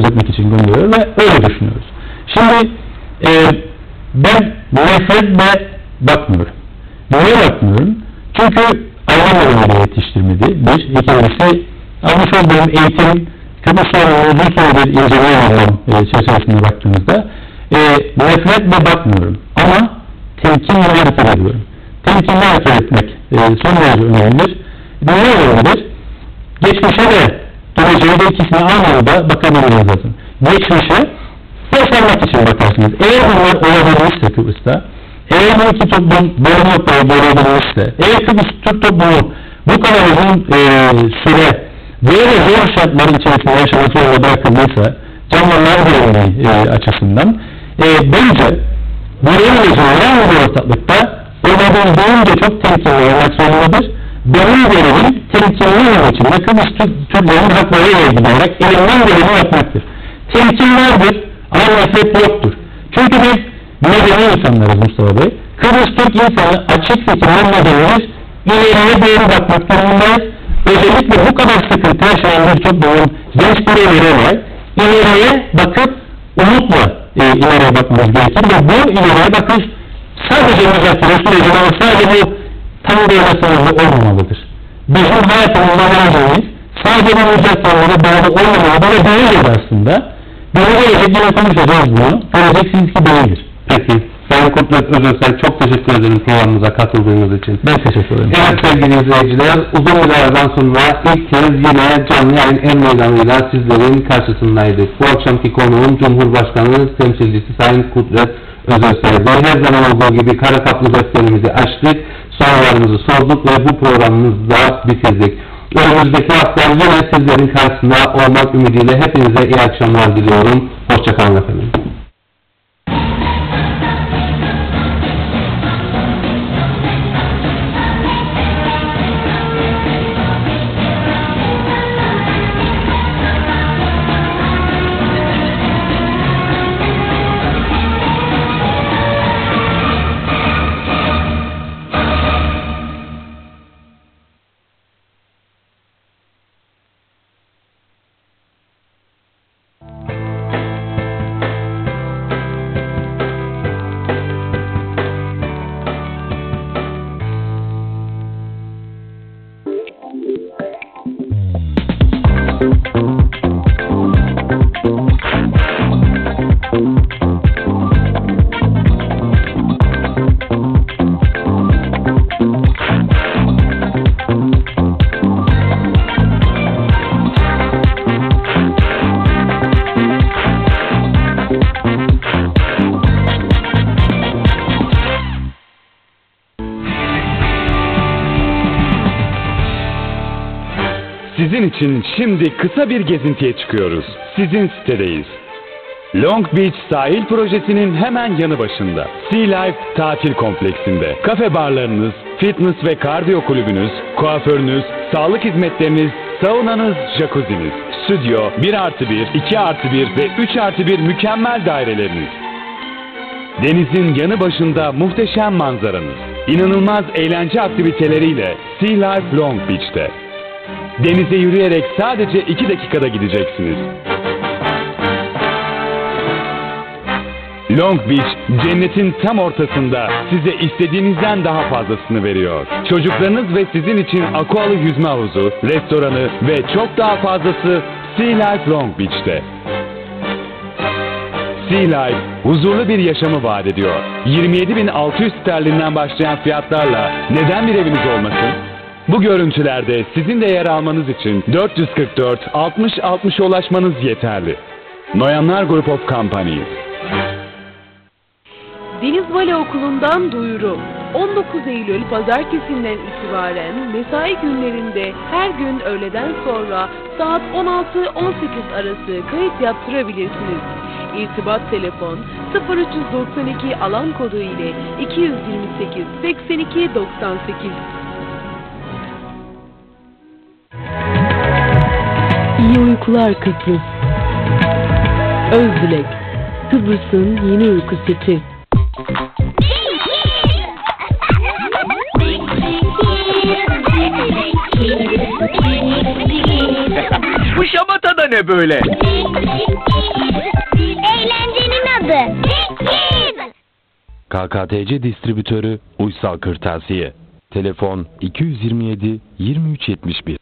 gözetmek için gönderiyor ve öyle düşünüyoruz. Şimdi e, ben nefretle bakmıyorum. Niye bakmıyorum? Çünkü ailem öyle yetiştirmedi. Bir, ikincisi almış olduğum eğitim Kıbrıs'la uzun süredir inceleme alan e, çerçevesinde baktığımızda e, nefretle bakmıyorum. Ama temkinle hareket ediyorum. Temkinle hareket etmek e, son derece önemlidir. Ne olabilir? Geçmişe de geleceğe de ikisine aynı anda bakabilmeniz lazım. Geçmişe yaşanmak için bakarsınız. Eğer bunlar olabilmişse Kıbrıs'ta, eğer bu iki toplum böyle noktaya gelebilmişse, eğer Kıbrıs Türk toplumu bu kadar uzun e, süre böyle zor şartların içerisinde yaşamak zorunda bırakıldıysa, canlılar birliği e, açısından, e, bence görevimizin herhangi bir ortaklıkta olabildiğince çok temkinli olmak zorundadır. Benim görevim temkinli olmak için ve Kıbrıs Türklerin hakları ile ilgili olarak elimden geleni yapmaktır. Temkin vardır ama nefret yoktur. Çünkü biz medeni insanlarız Mustafa Bey. Kıbrıs Türk insanı açık fikirler medenidir. İleriye doğru bakmak durumundayız. Özellikle bu kadar sıkıntı yaşayan bir toplumun genç bireyleri olarak ileriye bakıp umutla e, ileriye bakmamız gerekir ve bu ileriye bakış sadece müzakere süreci ama sadece bu tam devlet sınırlı olmamalıdır. Bizim hayatımızda vereceğimiz sadece bu müzakerelere bağlı olmamalı ve değildir aslında. Böyle gelecek yine konuşacağız bunu. Göreceksiniz ki değildir. Peki. Sayın Kutlat Özörsel çok teşekkür ederim programımıza katıldığınız için. Ben teşekkür ederim. Evet sevgili izleyiciler, uzun bir aradan sonra ilk kez yine canlı yayın en meydanıyla sizlerin karşısındaydık. Bu akşamki konuğum Cumhurbaşkanı temsilcisi Sayın Kudret Özersel'de. Her zaman olduğu gibi kara kaplı defterimizi açtık, sorularımızı sorduk ve bu programımızda bitirdik. Önümüzdeki hafta yine sizlerin karşısında olmak ümidiyle hepinize iyi akşamlar diliyorum. Hoşçakalın efendim. Sizin için şimdi kısa bir gezintiye çıkıyoruz. Sizin sitedeyiz. Long Beach sahil projesinin hemen yanı başında. Sea Life tatil kompleksinde. Kafe barlarınız, fitness ve kardiyo kulübünüz, kuaförünüz, sağlık hizmetleriniz, saunanız, jacuzziniz, stüdyo, 1 artı 1, 2 artı 1 ve 3 artı 1 mükemmel daireleriniz. Denizin yanı başında muhteşem manzaranız. İnanılmaz eğlence aktiviteleriyle Sea Life Long Beach'te. Denize yürüyerek sadece 2 dakikada gideceksiniz. Long Beach, cennetin tam ortasında size istediğinizden daha fazlasını veriyor. Çocuklarınız ve sizin için aqualı yüzme havuzu, restoranı ve çok daha fazlası Sea Life Long Beach'te. Sea Life, huzurlu bir yaşamı vaat ediyor. 27.600 sterlinden başlayan fiyatlarla neden bir eviniz olmasın? Bu görüntülerde sizin de yer almanız için 444 60 60'a ulaşmanız yeterli. Noyanlar Group of Companies. Deniz Vale Okulu'ndan duyuru. 19 Eylül pazartesinden itibaren mesai günlerinde her gün öğleden sonra saat 16-18 arası kayıt yaptırabilirsiniz. İrtibat telefon 0392 alan kodu ile 228 82 98. İyi uykular Kıbrıs. Öz dilek. Kıbrıs'ın yeni uyku seti. Bu şamata da ne böyle? Eğlencenin adı. KKTC distribütörü Uysal Kırtasiye. Telefon 227 2371.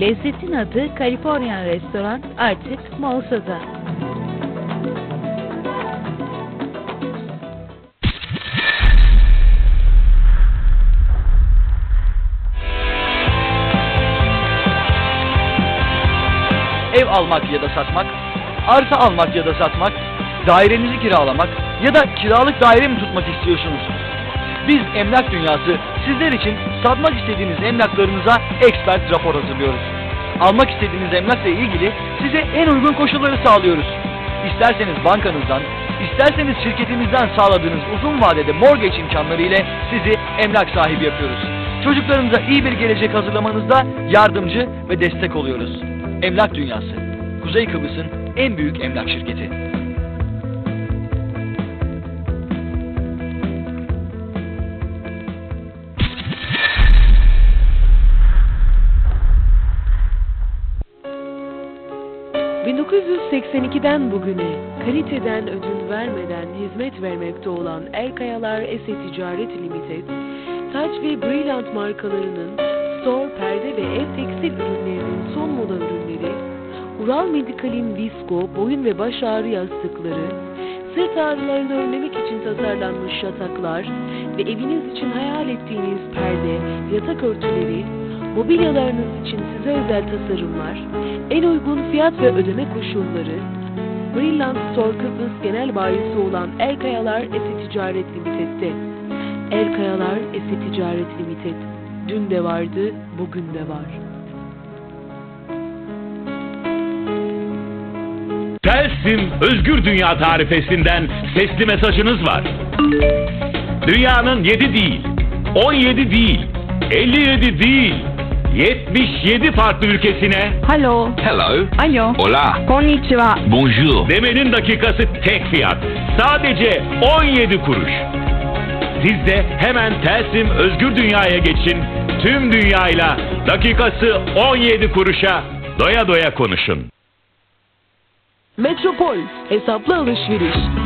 Lezzetin adı Californian Restoran artık Mausa'da. ev almak ya da satmak, arsa almak ya da satmak, dairenizi kiralamak ya da kiralık daire mi tutmak istiyorsunuz? Biz Emlak Dünyası sizler için satmak istediğiniz emlaklarınıza expert rapor hazırlıyoruz. Almak istediğiniz emlakla ilgili size en uygun koşulları sağlıyoruz. İsterseniz bankanızdan, isterseniz şirketimizden sağladığınız uzun vadede mortgage imkanları ile sizi emlak sahibi yapıyoruz. Çocuklarınıza iyi bir gelecek hazırlamanızda yardımcı ve destek oluyoruz. Emlak Dünyası, Kuzey Kıbrıs'ın en büyük emlak şirketi. ...1982'den bugüne kaliteden ödün vermeden hizmet vermekte olan Erkayalar Ese Ticaret Limited, Taç ve Brilliant markalarının store, perde ve ev tekstil ürünlerinin son moda ürünleri, Ural Medikal'in visko, boyun ve baş ağrı yastıkları, sırt ağrılarını önlemek için tasarlanmış yataklar ve eviniz için hayal ettiğiniz perde, yatak örtüleri, mobilyalarınız için size özel tasarımlar, en uygun fiyat ve ödeme koşulları, Brilliant Store Kıbrıs Genel Bayisi olan Erkayalar Ese Ticaret Limited'de. Erkayalar Ese Ticaret Limited. Dün de vardı, bugün de var. Telsim Özgür Dünya tarifesinden sesli mesajınız var. Dünyanın 7 değil, 17 değil, 57 değil, 77 farklı ülkesine Hello. Hello. Alo. Hola. Konnichiwa. Bonjour. demenin dakikası tek fiyat. Sadece 17 kuruş. Siz de hemen Telsim Özgür Dünya'ya geçin. Tüm dünyayla dakikası 17 kuruşa doya doya konuşun. Metropol, hesaplı alışveriş.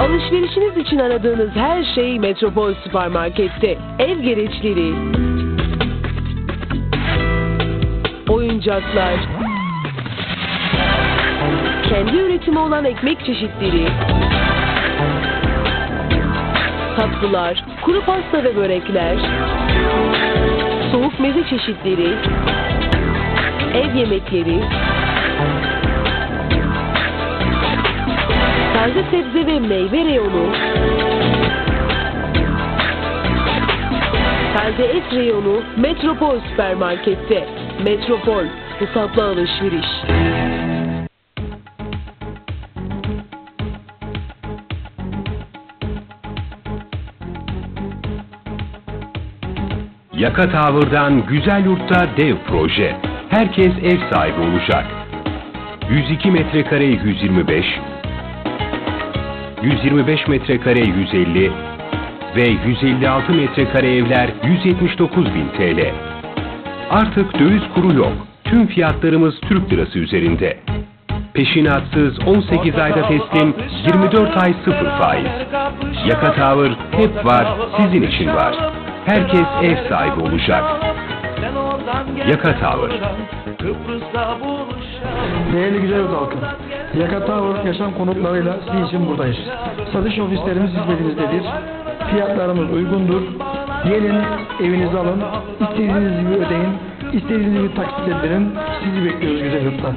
Alışverişiniz için aradığınız her şey Metropol Süpermarket'te. Ev gereçleri, oyuncaklar, kendi üretimi olan ekmek çeşitleri, tatlılar, kuru pasta ve börekler, soğuk meze çeşitleri, ev yemekleri, taze sebze ve meyve reyonu, taze et reyonu Metropol Süpermarket'te. Metropol, hesaplı alışveriş. Yaka Tavır'dan Güzel Yurt'ta dev proje. Herkes ev sahibi olacak. 102 metrekare 125, 125 metrekare 150 ve 156 metrekare evler 179 bin TL. Artık döviz kuru yok. Tüm fiyatlarımız Türk lirası üzerinde. Peşinatsız 18 ayda teslim 24 ay sıfır faiz. Yaka Tavır hep var, sizin için var. Herkes ev sahibi olacak. Yaka Tavır. Değerli güzel yurt halkı, Yaka Tower yaşam konutlarıyla sizin için buradayız. Satış ofislerimiz hizmetimizdedir. Fiyatlarımız uygundur. Gelin evinizi alın, istediğiniz gibi ödeyin, istediğiniz gibi taksit edin. Sizi bekliyoruz güzel yurtta.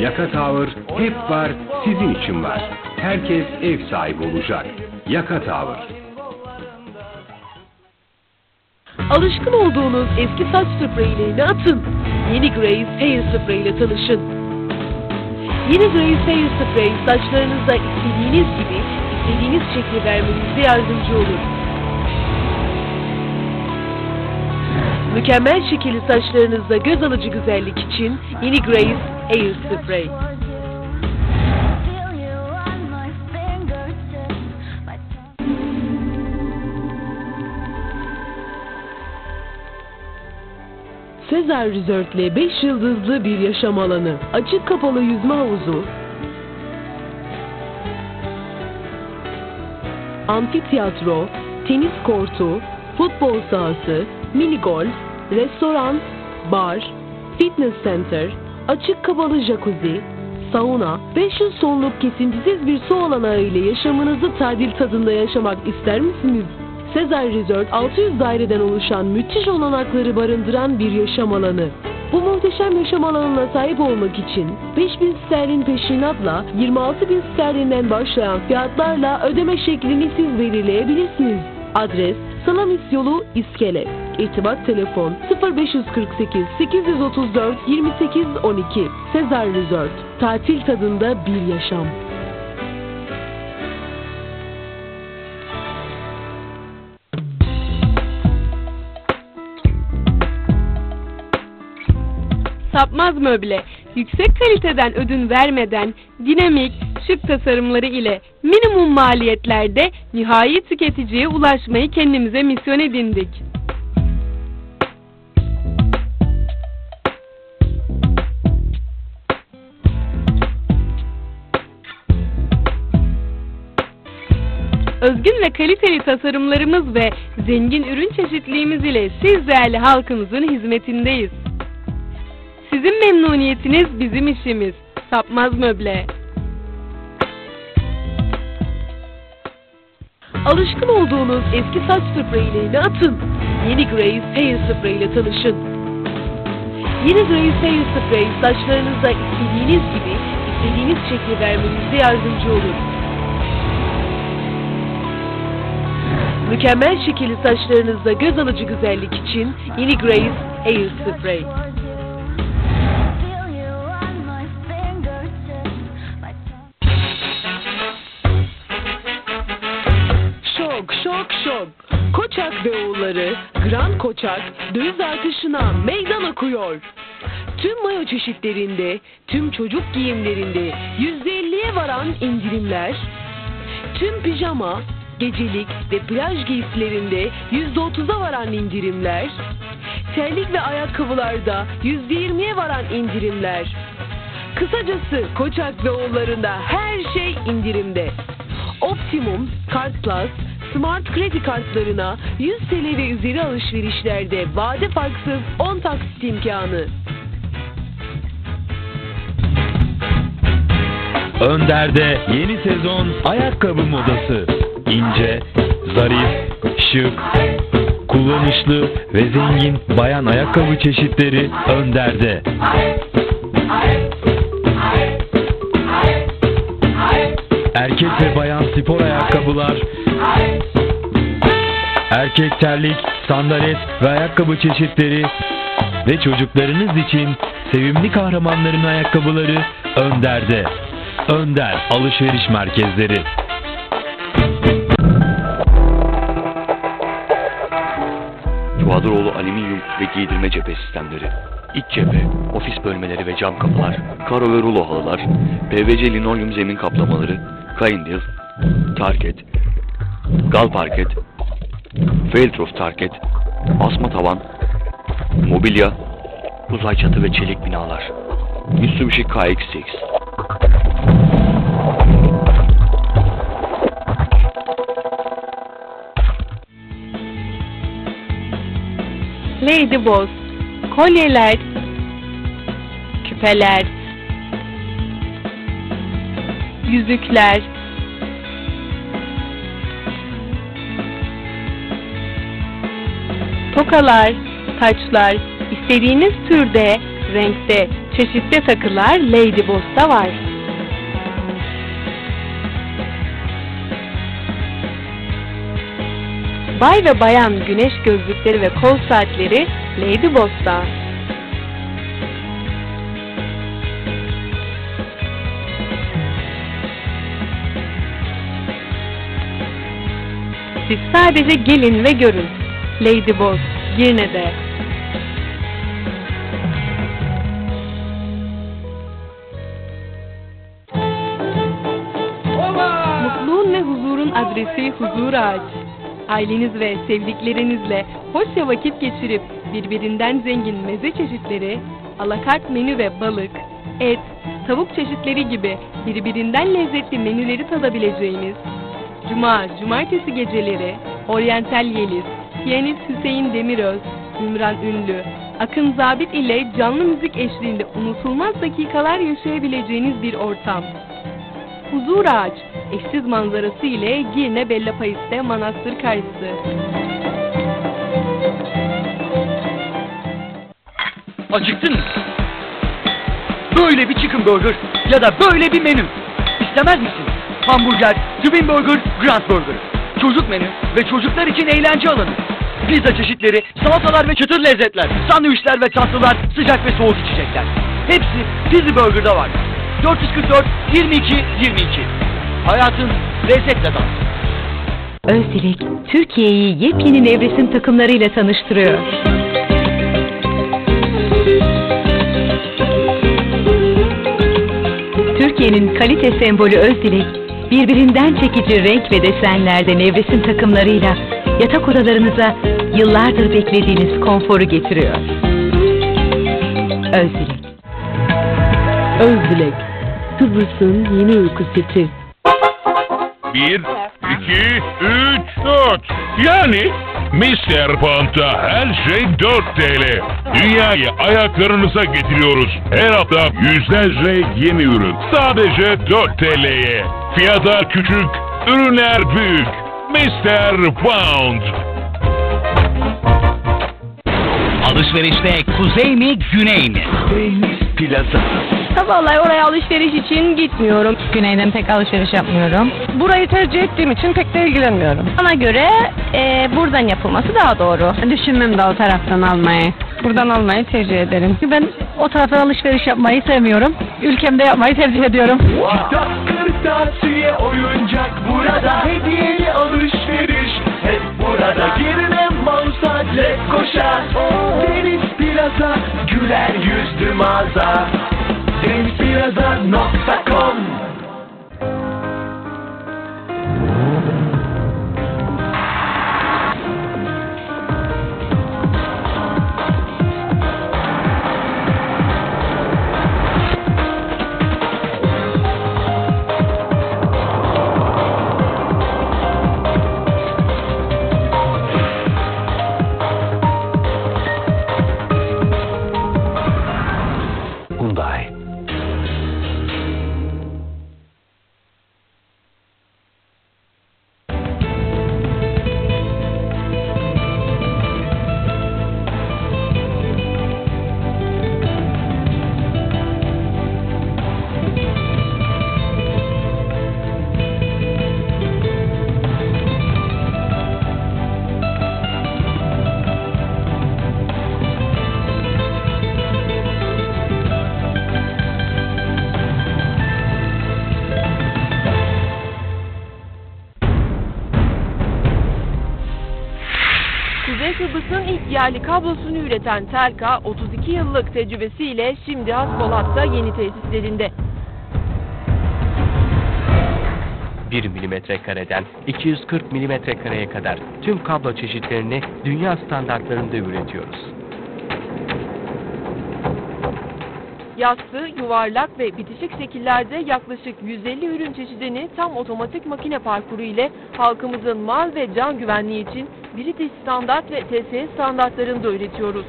Yaka Tower hep var, sizin için var. Herkes ev sahibi olacak. Yaka Tower. Alışkın olduğunuz eski saç spreyilerini atın. Yeni Grace Hair Spray ile tanışın. Yeni Grace Hair Spray saçlarınızda istediğiniz gibi istediğiniz şekli vermenize yardımcı olur. Mükemmel şekilli saçlarınızda göz alıcı güzellik için yeni Grace Hair Spray. Sezar Resort ile 5 yıldızlı bir yaşam alanı, açık kapalı yüzme havuzu, amfiteyatro, tenis kortu, futbol sahası, mini golf, restoran, bar, fitness center, açık kapalı jacuzzi, sauna, 500 sonluk kesintisiz bir su olanağı ile yaşamınızı tadil tadında yaşamak ister misiniz? Sezar Resort 600 daireden oluşan müthiş olanakları barındıran bir yaşam alanı. Bu muhteşem yaşam alanına sahip olmak için 5000 sterlin peşinatla 26 bin sterlinden başlayan fiyatlarla ödeme şeklini siz belirleyebilirsiniz. Adres Salamis yolu İskele. İrtibat telefon 0548 834 28 12. Sezar Resort. Tatil tadında bir yaşam. Sapmaz möble, yüksek kaliteden ödün vermeden dinamik, şık tasarımları ile minimum maliyetlerde nihai tüketiciye ulaşmayı kendimize misyon edindik. Özgün ve kaliteli tasarımlarımız ve zengin ürün çeşitliliğimiz ile siz değerli halkımızın hizmetindeyiz. Sizin memnuniyetiniz bizim işimiz. Sapmaz möble. Alışkın olduğunuz eski saç spreylerini atın. Yeni Grace Hair Spray ile tanışın. Yeni Grace Hair Spray saçlarınıza istediğiniz gibi istediğiniz şekli vermenize yardımcı olur. Mükemmel şekilli saçlarınızda göz alıcı güzellik için yeni Grace Hair Spray. Koçak ve oğulları Grand Koçak döviz artışına meydan okuyor. Tüm mayo çeşitlerinde, tüm çocuk giyimlerinde %50'ye varan indirimler, tüm pijama, gecelik ve plaj giysilerinde %30'a varan indirimler, terlik ve ayakkabılarda %20'ye varan indirimler. Kısacası Koçak ve oğullarında her şey indirimde. Optimum, Kart Plus, Smart kredi kartlarına 100 TL ve üzeri alışverişlerde vade farksız 10 taksit imkanı. Önder'de yeni sezon ayakkabı modası. İnce, zarif, şık, kullanışlı ve zengin bayan ayakkabı çeşitleri Önder'de. Erkek ve bayan spor ayakkabılar, erkek terlik, sandalet ve ayakkabı çeşitleri ve çocuklarınız için sevimli kahramanların ayakkabıları Önder'de. Önder Alışveriş Merkezleri. Çuhadıroğlu alüminyum ve giydirme cephe sistemleri, iç cephe, ofis bölmeleri ve cam kapılar, karo ve rulo halılar, PVC linolyum zemin kaplamaları, kayındil, tarket, gal parket, failtroof tarket, asma tavan, mobilya, uzay çatı ve çelik binalar. Mitsubishi KX6 Lady Boss, kolyeler, küpeler, yüzükler, tokalar, taçlar, istediğiniz türde, renkte, çeşitli takılar Lady Boss'ta var. Bay ve bayan güneş gözlükleri ve kol saatleri Lady Boss'ta. Siz sadece gelin ve görün. Lady Boss. Girne'de. Mutluluğun ve huzurun adresi Huzur Ağaç. Aileniz ve sevdiklerinizle hoşça vakit geçirip birbirinden zengin meze çeşitleri, alakart menü ve balık, et, tavuk çeşitleri gibi birbirinden lezzetli menüleri tadabileceğiniz Cuma, cumartesi geceleri Oriental Yeliz, piyanist Hüseyin Demiröz, Ümran Ünlü, Akın Zabit ile canlı müzik eşliğinde unutulmaz dakikalar yaşayabileceğiniz bir ortam. Huzur Ağaç, eşsiz manzarası ile Girne Bella Pais'te Manastır Kayısı. Acıktın mı? Böyle bir chicken burger ya da böyle bir menü. İstemez misin? Hamburger, twin burger, grand burger. Çocuk menü ve çocuklar için eğlence alanı. Pizza çeşitleri, salatalar ve çıtır lezzetler, sandviçler ve tatlılar, sıcak ve soğuk içecekler. Hepsi Fizzy Burger'da var. 444 22 22. Hayatın lezzetle dolu. Özdilek, Türkiye'yi yepyeni nevresim takımlarıyla tanıştırıyor. Türkiye'nin kalite sembolü Özdilek, birbirinden çekici renk ve desenlerde nevresim takımlarıyla yatak odalarınıza yıllardır beklediğiniz konforu getiriyor. Özdilek. Özdilek, Kıbrıs'ın yeni uyku seti. Bir, iki, üç, dört. Yani Mr. Pound'da her şey 4 TL. Dünyayı ayaklarınıza getiriyoruz. Her hafta yüzlerce yeni ürün. Sadece 4 TL'ye. Fiyatlar küçük, ürünler büyük. Mr. Pound. Alışverişte kuzey mi güney mi? Plaza. Vallahi oraya alışveriş için gitmiyorum. Güneyden pek alışveriş yapmıyorum. Burayı tercih ettiğim için pek de ilgilenmiyorum. Bana göre e, buradan yapılması daha doğru. Düşünmem de o taraftan almayı. Buradan almayı tercih ederim. Ben o taraftan alışveriş yapmayı sevmiyorum. Ülkemde yapmayı tercih ediyorum. Kitap, kırtasiye, oyuncak burada Hediyeli Mausa, Lefkoşa Deniz Plaza, güler yüzlü mağaza Denizplaza.com Hyundai. Yerli kablosunu üreten Telka, 32 yıllık tecrübesiyle şimdi Haspolat'ta yeni tesislerinde. 1 milimetre kareden 240 milimetre kareye kadar tüm kablo çeşitlerini dünya standartlarında üretiyoruz. Yassı, yuvarlak ve bitişik şekillerde yaklaşık 150 ürün çeşidini tam otomatik makine parkuru ile halkımızın mal ve can güvenliği için British standart ve TSE standartlarında üretiyoruz.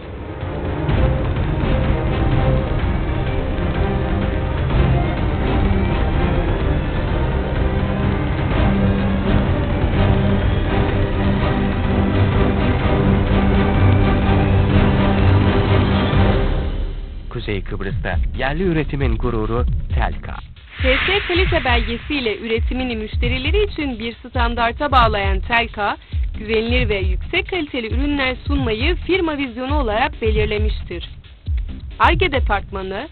Kuzey Kıbrıs'ta yerli üretimin gururu Telka. TS kalite belgesiyle üretimini müşterileri için bir standarta bağlayan Telka, güvenilir ve yüksek kaliteli ürünler sunmayı firma vizyonu olarak belirlemiştir. ARGE departmanı,